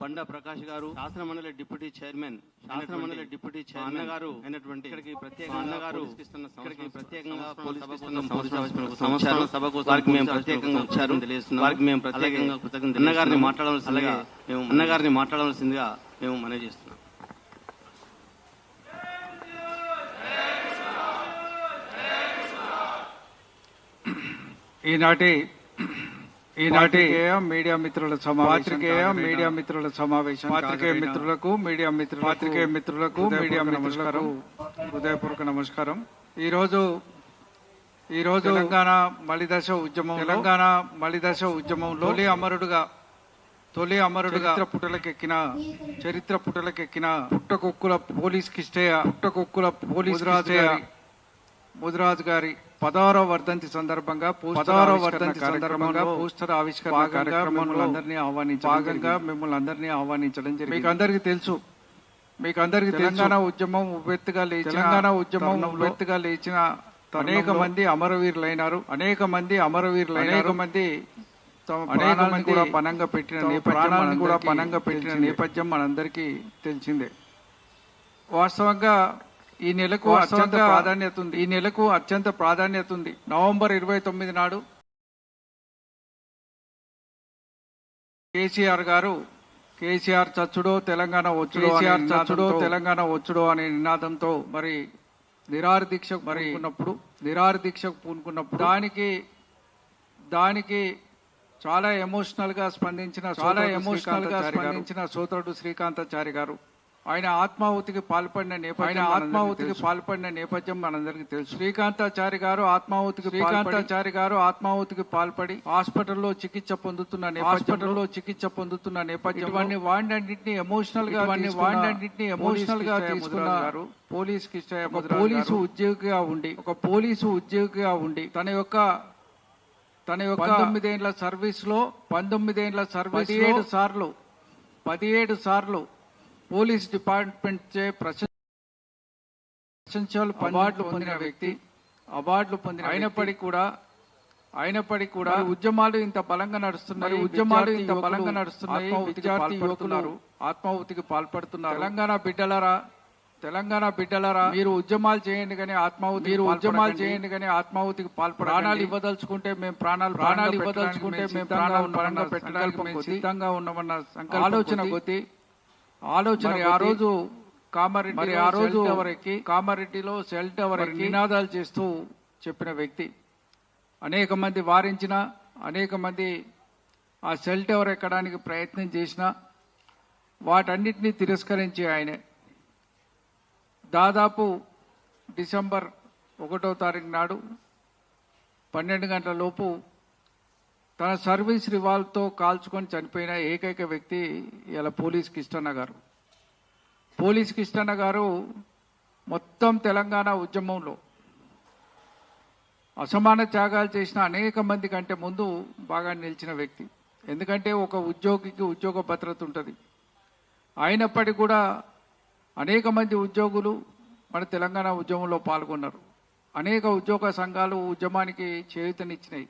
బండా ప్రకాష్ గారు శాసన మండలి డిప్యూటీ చైర్మన్ శాసన మండలి డిప్యూటీ చైర్మన్ గారు అయినటువంటి ఇక్కడికి ప్రత్యేక అన్నగారు ఇక్కడికి ప్రత్యేకంగా సభకు వారికి మేము ప్రత్యేకంగా వచ్చారు తెలియజేస్తున్నాం. వారికి మేము ప్రత్యేకంగా కృతజ్ఞత అన్నగారిని మాట్లాడవలసిందిగా మేము అన్నగారిని మాట్లాడవలసిందిగా మేము మనవి చేస్తున్నాం. ఈనాటి మీడియా మిత్రుల మీడియా మిత్రుల సమావేశం పాత్రికేయ మిత్రులకు మీడియా మిత్రులు పాత్రికేయ మిత్రులకు మీడియా నమస్కారం. హృదయపూర్వక నమస్కారం. ఈ రోజు ఈ రోజు తెలంగాణ మలిదశ ఉద్యమం తెలంగాణ మలిదశ ఉద్యమంలో తొలి అమరుడుగా తొలి అమరుడుగా చరిత్ర పుటలకెక్కిన చరిత్ర పుటలకెక్కిన పుట్టకొక్కుల పోలీస్ కిష్టయ్య పుట్టకొక్కుల పోలీస్ రాజు ముదిరాజు గారి పదహారవ వర్ధంతి సందర్భంగా పదహారవ వర్ధంతి సందర్భంగా పోస్టర్ ఆవిష్కరణ కార్యక్రమంలో అందరినీ ఆహ్వానించ భాగంగా మిమ్మల్ని అందరినీ ఆహ్వానించడం జరిగింది. మీకు అందరికీ తెలుసు. మీకు అందరికీ తెలంగాణ ఉద్యమం ఉవ్వెత్తుగా లేచిన తెలంగాణ ఉద్యమం ఉవ్వెత్తుగా లేచిన అనేక మంది అమరవీరులైనారు. అనేక మంది అమరవీరులు అనేక మంది తమ అనేక మంది కూడా పనంగా పెట్టిన నేపథ్యం కూడా పనంగా పెట్టిన నేపథ్యం మనందరికీ తెలిసిందే. వాస్తవంగా ఈ నెలకు అత్యంత ప్రాధాన్యత ఉంది. ఈ నెలకు అత్యంత ప్రాధాన్యత ఉంది. నవంబర్ ఇరవై తొమ్మిది నాడు కేసీఆర్ గారు కేసీఆర్ చచ్చుడో తెలంగాణ వచ్చుడో కేసీఆర్ చచ్చుడో తెలంగాణ వచ్చుడో అనే నినాదంతో మరి నిరాహార దీక్షకు మరి ఉన్నప్పుడు నిరాహార దీక్షకు పూనుకున్నప్పుడు దానికి దానికి చాలా ఎమోషనల్గా స్పందించిన చాలా ఎమోషనల్గా స్పందించిన సోదరుడు శ్రీకాంతాచారి గారు. ఆయన ఆత్మాహుతికి పాల్పడిన నేపథ్యం ఆత్మాహుతికి పాల్పడిన నేపథ్యం మనందరికీ తెలుసు. శ్రీకాంతాచారి గారు ఆత్మాహుతికి శ్రీకాంతాచారి గారు ఆత్మాహుతికి పాల్పడి హాస్పిటల్లో చికిత్స పొందుతున్న హాస్పిటల్లో చికిత్స పొందుతున్న నేపథ్యం ఇవన్నీ వాడినన్నింటినీ ఎమోషనల్గా వాడినన్నింటినీ ఎమోషనల్గా తీసుకున్నారు పోలీస్కి పోలీసు ఉద్యోగిగా ఉండి ఒక పోలీసు ఉద్యోగిగా ఉండి తన యొక్క తన యొక్క పంతొమ్మిదేళ్ళ సర్వీస్లో పంతొమ్మిదేళ్ళ సర్వీస్ ఏడు సార్లు పదిహేడు సార్లు పోలీస్ డిపార్ట్మెంట్ చే ప్రశంసలు అవార్డులు పొందిన వ్యక్తి. అవార్డులు పొందిన అయినప్పటికీ కూడా అయినప్పటికీ కూడా ఉద్యమాలు ఇంత బలంగా నడుస్తున్నాయి. ఉద్యమాలు ఇంత బలంగా నడుస్తున్నాయి. విద్యార్థి యువకులు ఆత్మాహుతికి పాల్పడుతున్నారు. తెలంగాణ బిడ్డలారా? తెలంగాణ బిడ్డలారా? మీరు ఉద్యమాలు చేయండి కానీ ఆత్మాహుతి మీరు ఉద్యమాలు చేయండి కానీ ఆత్మాహుతికి పాల్పడ ప్రాణాలు ఇవ్వదలుచుకుంటే మేము ప్రాణాలు ప్రాణాలు ఇవ్వదలుచుకుంటే మేము ప్రాణాలు పెట్టడానికి సిద్ధంగా ఉన్నామన్న సంకల్ప ఆలోచన కొద్దీ ఆలోచన ఆ రోజు కామారెడ్డి మరి ఆ రోజు ఎవరికి కామారెడ్డిలో సెల్ టవర్ నినాదాలు చేస్తూ చెప్పిన వ్యక్తి. అనేక మంది వారించిన అనేక మంది ఆ సెల్ టవర్ ఎక్కడానికి ప్రయత్నం చేసిన వాటన్నిటినీ తిరస్కరించి ఆయనే. దాదాపు డిసెంబర్ ఒకటో తారీఖు నాడు పన్నెండు గంటల లోపు తన సర్వీస్ రివాల్వ్తో కాల్చుకొని చనిపోయిన ఏకైక వ్యక్తి ఇలా పోలీస్ కిష్టన్న గారు. పోలీస్ కిష్టన్న గారు మొత్తం తెలంగాణ ఉద్యమంలో అసమాన త్యాగాలు చేసిన అనేక మంది కంటే ముందు బాగా నిలిచిన వ్యక్తి. ఎందుకంటే ఒక ఉద్యోగికి ఉద్యోగ భద్రత ఉంటుంది. అయినప్పటికీ కూడా అనేక మంది ఉద్యోగులు మన తెలంగాణ ఉద్యమంలో పాల్గొన్నారు. అనేక ఉద్యోగ సంఘాలు ఉద్యమానికి చేయూతనిచ్చినాయి.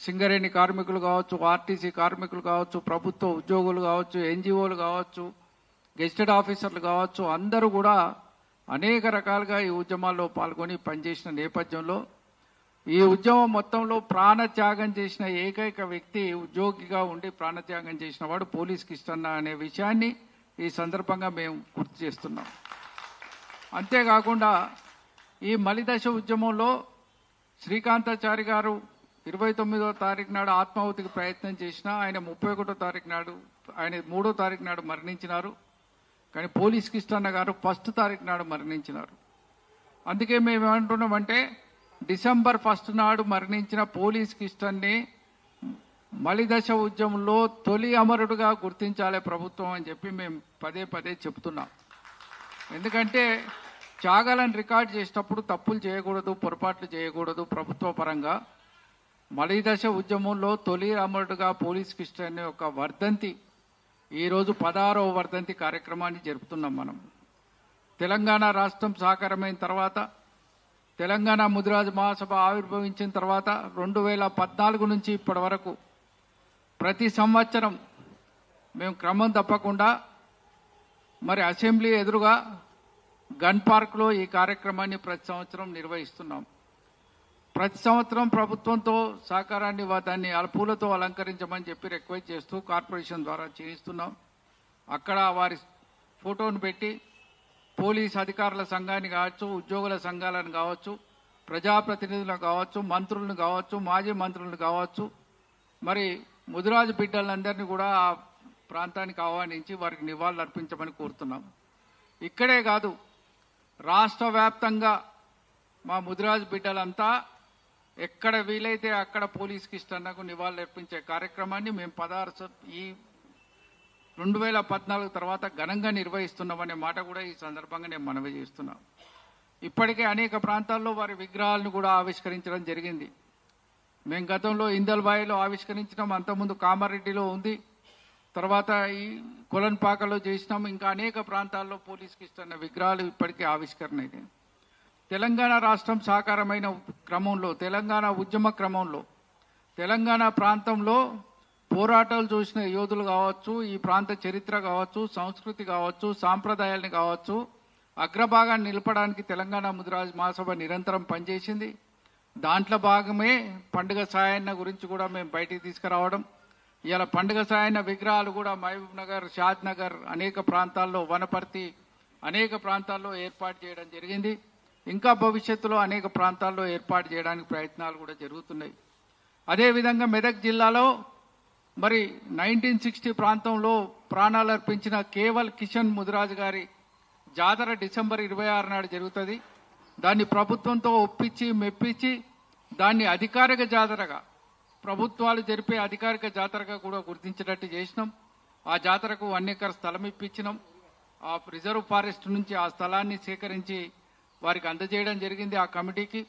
సింగరేణి కార్మికులు కావచ్చు ఆర్టీసీ కార్మికులు కావచ్చు ప్రభుత్వ ఉద్యోగులు కావచ్చు ఎన్జిఓలు కావచ్చు గెస్టెడ్ ఆఫీసర్లు కావచ్చు అందరూ కూడా అనేక రకాలుగా ఈ ఉద్యమాల్లో పాల్గొని పనిచేసిన నేపథ్యంలో ఈ ఉద్యమం మొత్తంలో ప్రాణత్యాగం చేసిన ఏకైక వ్యక్తి ఉద్యోగిగా ఉండి ప్రాణత్యాగం చేసిన వాడు పోలీస్ కిష్టన్న అనే విషయాన్ని ఈ సందర్భంగా మేము గుర్తు చేస్తున్నాం. అంతేకాకుండా ఈ మలిదశ ఉద్యమంలో శ్రీకాంతాచారి గారు ఇరవై తొమ్మిదో తారీఖు నాడు ఆత్మాహుతికి ప్రయత్నం చేసిన ఆయన ముప్పై ఒకటో తారీఖు నాడు ఆయన మూడో తారీఖు నాడు మరణించినారు. కానీ పోలీస్ కృష్ణన్న గారు ఫస్ట్ తారీఖు నాడు మరణించినారు. అందుకే మేము ఏమంటున్నామంటే డిసెంబర్ ఫస్ట్ నాడు మరణించిన పోలీస్ కిష్టన్ని మలిదశ ఉద్యమంలో తొలి అమరుడుగా గుర్తించాలి ప్రభుత్వం అని చెప్పి మేము పదే పదే చెప్తున్నాం. ఎందుకంటే త్యాగాలను రికార్డ్ చేసేటప్పుడు తప్పులు చేయకూడదు పొరపాట్లు చేయకూడదు ప్రభుత్వ పరంగా. మలిదశ ఉద్యమంలో తొలి అమరుడుగా పోలీస్ క్రిస్టయన్ అనే ఒక వర్ధంతి ఈరోజు పదహారవ వర్ధంతి కార్యక్రమాన్ని జరుపుతున్నాం మనం. తెలంగాణ రాష్ట్రం సాకారమైన తర్వాత తెలంగాణ ముదిరాజు మహాసభ ఆవిర్భవించిన తర్వాత రెండు వేల పద్నాలుగు నుంచి ఇప్పటి వరకు ప్రతి సంవత్సరం మేము క్రమం తప్పకుండా మరి అసెంబ్లీ ఎదురుగా గన్ పార్క్లో ఈ కార్యక్రమాన్ని ప్రతి సంవత్సరం నిర్వహిస్తున్నాం. ప్రతి సంవత్సరం ప్రభుత్వంతో సహకారాన్ని దాన్ని అల- పూలతో అలంకరించమని చెప్పి రిక్వెస్ట్ చేస్తూ కార్పొరేషన్ ద్వారా చేయిస్తున్నాం. అక్కడ వారి ఫోటోను పెట్టి పోలీస్ అధికారుల సంఘాన్ని కావచ్చు ఉద్యోగుల సంఘాలను కావచ్చు ప్రజాప్రతినిధులను కావచ్చు మంత్రులను కావచ్చు మాజీ మంత్రులను కావచ్చు మరి ముదిరాజు బిడ్డలందరినీ కూడా ఆ ప్రాంతానికి ఆహ్వానించి వారికి నివాళులు అర్పించమని కోరుతున్నాం. ఇక్కడే కాదు రాష్ట్ర వ్యాప్తంగా మా ముదిరాజు బిడ్డలంతా ఎక్కడ వీలైతే అక్కడ పోలీస్ కిష్టన్నకు నివాళులర్పించే కార్యక్రమాన్ని మేము పదహారు ఈ రెండు వేల పద్నాలుగు తర్వాత ఘనంగా నిర్వహిస్తున్నామనే మాట కూడా ఈ సందర్భంగా నేను మనవి చేస్తున్నాం ఇప్పటికే అనేక ప్రాంతాల్లో వారి విగ్రహాలను కూడా ఆవిష్కరించడం జరిగింది. మేము గతంలో ఇందల్బాయిలో ఆవిష్కరించినాం అంతకుముందు కామారెడ్డిలో ఉంది. తర్వాత ఈ కొలన్పాకలో చేసినాం. ఇంకా అనేక ప్రాంతాల్లో పోలీస్కి ఇస్తున్న విగ్రహాలు ఇప్పటికే ఆవిష్కరణ అయినాయి తెలంగాణ రాష్ట్రం సాకారమైన క్రమంలో తెలంగాణ ఉద్యమ క్రమంలో తెలంగాణ ప్రాంతంలో పోరాటాలు చూసిన యోధులు కావచ్చు ఈ ప్రాంత చరిత్ర కావచ్చు సంస్కృతి కావచ్చు సాంప్రదాయాలని కావచ్చు అగ్రభాగాన్ని నిలపడానికి తెలంగాణ ముదిరాజ్ మహాసభ నిరంతరం పనిచేసింది. దాంట్లో భాగమే పండుగ సాయన్న గురించి కూడా మేము బయటికి తీసుకురావడం. ఇలా పండుగ సాయన్న విగ్రహాలు కూడా మహబూబ్ నగర్ షాద్ నగర్ అనేక ప్రాంతాల్లో వనపర్తి అనేక ప్రాంతాల్లో ఏర్పాటు చేయడం జరిగింది. ఇంకా భవిష్యత్తులో అనేక ప్రాంతాల్లో ఏర్పాటు చేయడానికి ప్రయత్నాలు కూడా జరుగుతున్నాయి. అదేవిధంగా మెదక్ జిల్లాలో మరి నైన్టీన్ సిక్స్టీ ప్రాంతంలో ప్రాణాలు అర్పించిన కేవల్ కిషన్ ముదిరాజు గారి జాతర డిసెంబర్ ఇరవై ఆరు నాడు జరుగుతుంది. దాన్ని ప్రభుత్వంతో ఒప్పించి మెప్పించి దాన్ని అధికారిక జాతరగా ప్రభుత్వాలు జరిపే అధికారిక జాతరగా కూడా గుర్తించినట్టు చేసినాం. ఆ జాతరకు వన్ స్థలం ఇప్పించినాం. ఆ రిజర్వ్ ఫారెస్ట్ నుంచి ఆ స్థలాన్ని సేకరించి వారికి అందజేయడం జరిగింది ఆ కమిటీకి.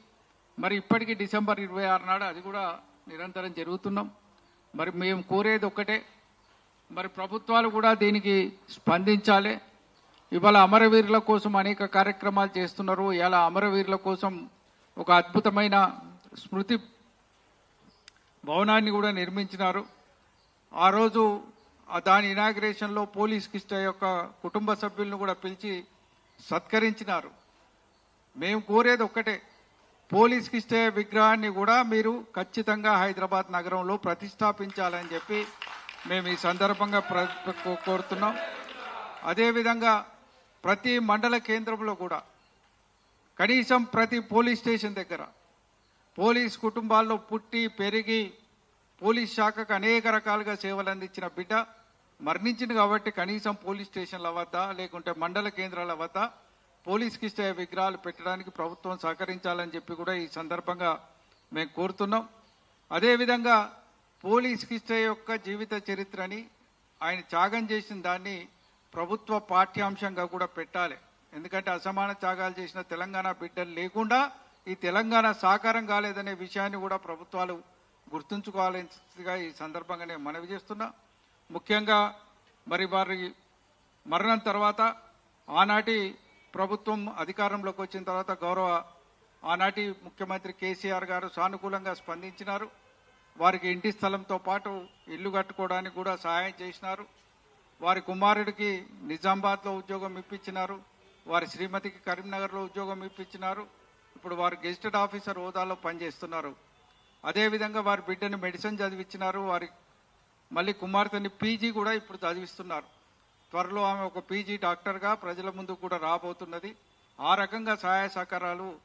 మరి ఇప్పటికీ డిసెంబర్ ఇరవై ఆరు నాడు అది కూడా నిరంతరం జరుగుతున్నాం. మరి మేము కోరేది ఒక్కటే మరి ప్రభుత్వాలు కూడా దీనికి స్పందించాలి. ఇవాళ అమరవీరుల కోసం అనేక కార్యక్రమాలు చేస్తున్నారు. ఇలా అమరవీరుల కోసం ఒక అద్భుతమైన స్మృతి భవనాన్ని కూడా నిర్మించినారు. ఆ రోజు దాని ఇనాగ్రేషన్లో పోలీస్ కిష్ట యొక్క కుటుంబ సభ్యులను కూడా పిలిచి సత్కరించినారు. మేము కోరేది ఒక్కటే. పోలీస్ ఇచ్చే విగ్రహాన్ని కూడా మీరు ఖచ్చితంగా హైదరాబాద్ నగరంలో ప్రతిష్టాపించాలని చెప్పి మేము ఈ సందర్భంగా ప్ర- కో- కోరుతున్నాం. అదేవిధంగా ప్రతి మండల కేంద్రంలో కూడా కనీసం ప్రతి పోలీస్ స్టేషన్ దగ్గర పోలీస్ కుటుంబాల్లో పుట్టి పెరిగి పోలీస్ శాఖకు అనేక రకాలుగా సేవలు అందించిన బిడ్డ మరణించింది కాబట్టి కనీసం పోలీస్ స్టేషన్ల వద్ద లేకుంటే మండల కేంద్రాల వద్ద పోలీస్ ఇచ్చే విగ్రహాలు పెట్టడానికి ప్రభుత్వం సహకరించాలని చెప్పి కూడా ఈ సందర్భంగా మేము కోరుతున్నాం. అదేవిధంగా పోలీస్ కిష్ట యొక్క జీవిత చరిత్రని ఆయన త్యాగం చేసిన దాన్ని ప్రభుత్వ పాఠ్యాంశంగా కూడా పెట్టాలి. ఎందుకంటే అసమాన త్యాగాలు చేసిన తెలంగాణ బిడ్డలు లేకుండా ఈ తెలంగాణ సాకారం కాలేదనే విషయాన్ని కూడా ప్రభుత్వాలు గుర్తుంచుకోవాలిగా ఈ సందర్భంగా నేను మనవి చేస్తున్నా. ముఖ్యంగా మరి వారి మరణం తర్వాత ఆనాటి ప్రభుత్వం అధికారంలోకి వచ్చిన తర్వాత గౌరవ ఆనాటి ముఖ్యమంత్రి కేసీఆర్ గారు సానుకూలంగా స్పందించినారు. వారికి ఇంటి స్థలంతో పాటు ఇల్లు కట్టుకోవడానికి కూడా సహాయం చేసినారు. వారి కుమారుడికి నిజామాబాద్లో ఉద్యోగం ఇప్పించినారు. వారి శ్రీమతికి కరీంనగర్లో ఉద్యోగం ఇప్పించినారు. ఇప్పుడు వారు గెజిటెడ్ ఆఫీసర్ హోదాలో పనిచేస్తున్నారు. అదేవిధంగా వారి బిడ్డని మెడిసిన్ చదివించినారు. వారి మళ్ళీ కుమార్తెని పీజీ కూడా ఇప్పుడు చదివిస్తున్నారు. త్వరలో ఆమె ఒక పీజీ డాక్టర్గా ప్రజల ముందు కూడా రాబోతున్నది. ఆ రకంగా సహాయ సహకారాలు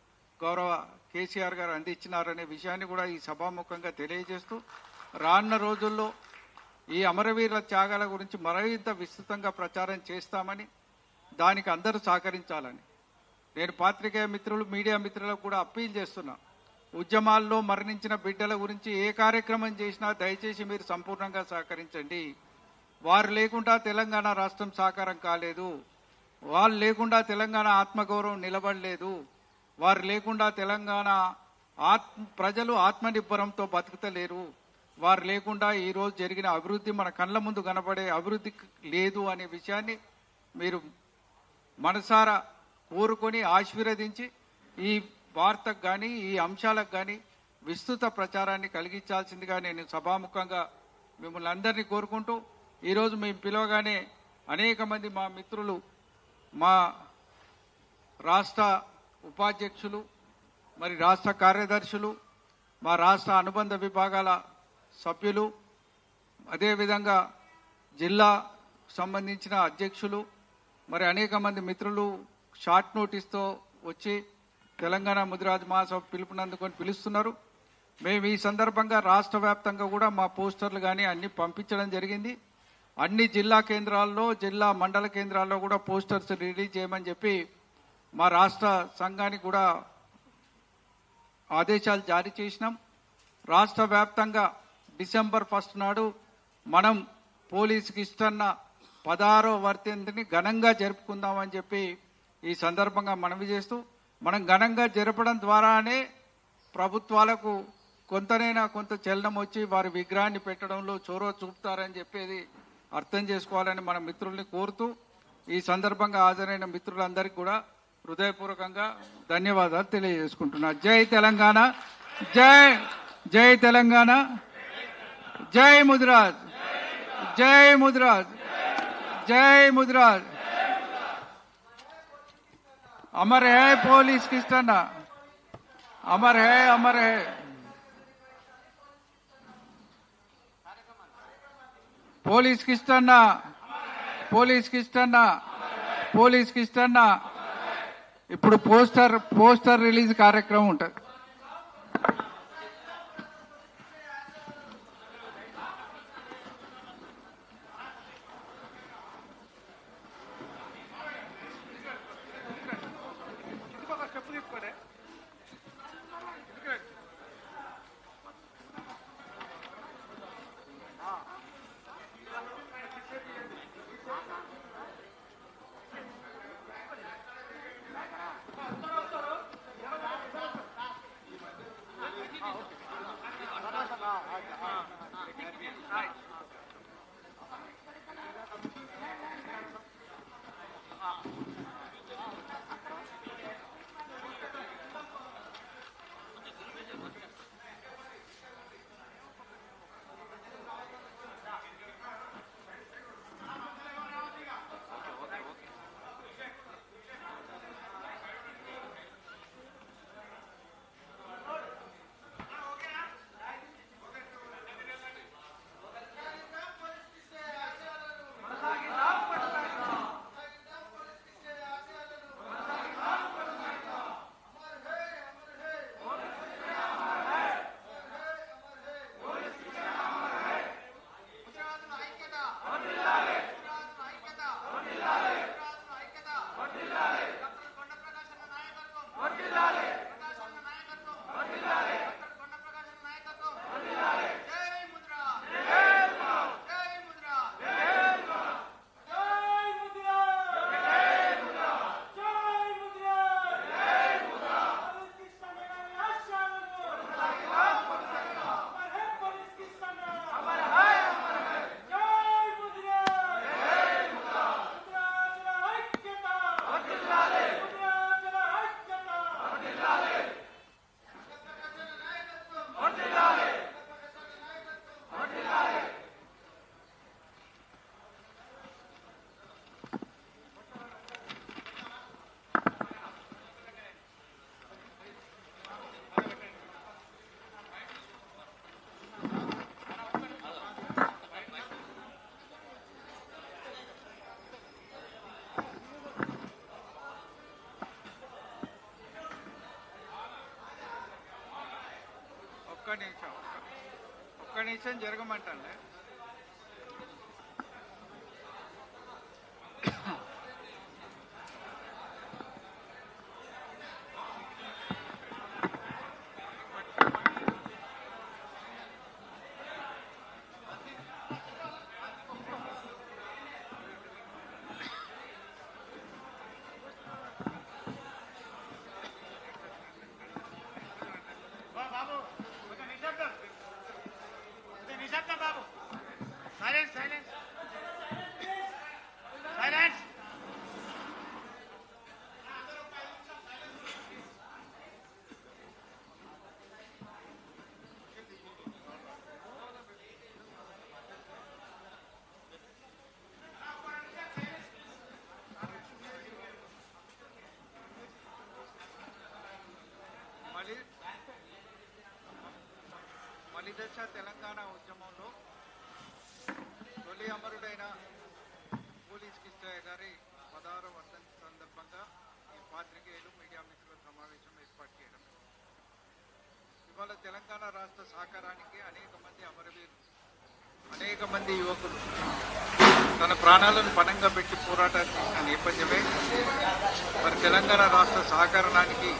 గౌరవ కేసీఆర్ గారు అందించినారనే విషయాన్ని కూడా ఈ సభాముఖంగా తెలియజేస్తూ రానున్న రోజుల్లో ఈ అమరవీరుల త్యాగాల గురించి మరింత విస్తృతంగా ప్రచారం చేస్తామని దానికి అందరూ సహకరించాలని. నేను పాత్రికేయ మిత్రులు మీడియా మిత్రులకు కూడా అప్పీల్ చేస్తున్నా. ఉద్యమాల్లో మరణించిన బిడ్డల గురించి ఏ కార్యక్రమం చేసినా దయచేసి మీరు సంపూర్ణంగా సహకరించండి. వారు లేకుండా తెలంగాణ రాష్ట్రం సాకారం కాలేదు. వాళ్ళు లేకుండా తెలంగాణ ఆత్మగౌరవం నిలబడలేదు. వారు లేకుండా తెలంగాణ ఆత్మ ప్రజలు ఆత్మనిర్భరంతో బతుకుతలేరు. వారు లేకుండా ఈరోజు జరిగిన అభివృద్ధి మన కళ్ళ ముందు కనబడే అభివృద్ధి లేదు అనే విషయాన్ని మీరు మనసారా కోరుకొని ఆశీర్వదించి ఈ వార్తకు కానీ ఈ అంశాలకు కానీ విస్తృత ప్రచారాన్ని కలిగించాల్సిందిగా నేను సభాముఖంగా మిమ్మల్ని అందరినీ కోరుకుంటూ ఈరోజు మేము పిలవగానే అనేక మంది మా మిత్రులు మా రాష్ట్ర ఉపాధ్యక్షులు మరి రాష్ట్ర కార్యదర్శులు మా రాష్ట్ర అనుబంధ విభాగాల సభ్యులు అదేవిధంగా జిల్లా సంబంధించిన అధ్యక్షులు మరి అనేక మంది మిత్రులు షార్ట్ నోటీస్తో వచ్చి తెలంగాణ ముదిరాజ్ మహాసభ పిలుపునందుకొని పిలుస్తున్నారు. మేము ఈ సందర్భంగా రాష్ట్ర వ్యాప్తంగా కూడా మా పోస్టర్లు కానీ అన్ని పంపించడం జరిగింది. అన్ని జిల్లా కేంద్రాల్లో జిల్లా మండల కేంద్రాల్లో కూడా పోస్టర్స్ రిలీజ్ చేయమని చెప్పి మా రాష్ట్ర సంఘానికి కూడా ఆదేశాలు జారీ చేసినాం. రాష్ట్ర వ్యాప్తంగా డిసెంబర్ ఫస్ట్ నాడు మనం పోలీసుకి ఇష్టన్న పదహారో వర్తింటిని ఘనంగా జరుపుకుందామని చెప్పి ఈ సందర్భంగా మనవి చేస్తూ మనం ఘనంగా జరపడం ద్వారానే ప్రభుత్వాలకు కొంతనైనా కొంత చలనం వచ్చి వారి విగ్రహాన్ని పెట్టడంలో చొరవ చూపుతారని చెప్పేది అర్థం చేసుకోవాలని మన మిత్రుల్ని కోరుతూ ఈ సందర్భంగా హాజరైన మిత్రులందరికీ కూడా హృదయపూర్వకంగా ధన్యవాదాలు తెలియజేసుకుంటున్నా. జై తెలంగాణ జై జై తెలంగాణ జై ముదిరాజ్ జై ముదిరాజ్ జై ముదిరాజ్. అమర్ హే పోలీస్ కిష్టన్న అమర్ హే అమర్ హే. Police Kishtanna police Kishtanna police Kishtanna ఇప్పుడు పోస్టర్ పోస్టర్ రిలీజ్ కార్యక్రమం ఉంటుంది. ఒక్క నిమిషం ఒక్క నిమిషం జరగమంటాను తొలిదశ తెలంగాణ ఉద్యమంలో తొలి అమరుడైన పోలీస్ కిష్టయ్య గారి పదహారు వర్ధంతి సందర్భంగా ఈ పాత్రికేయులు మీడియా మిత్రుల సమావేశం ఏర్పాటు చేయడం. ఇవాళ తెలంగాణ రాష్ట్ర సహకారానికి అనేక మంది అమరవీరులు అనేక మంది యువకులు తన ప్రాణాలను పణంగా పెట్టి పోరాటాలు చేసిన నేపథ్యమే. మరి తెలంగాణ రాష్ట్ర సహకరణానికి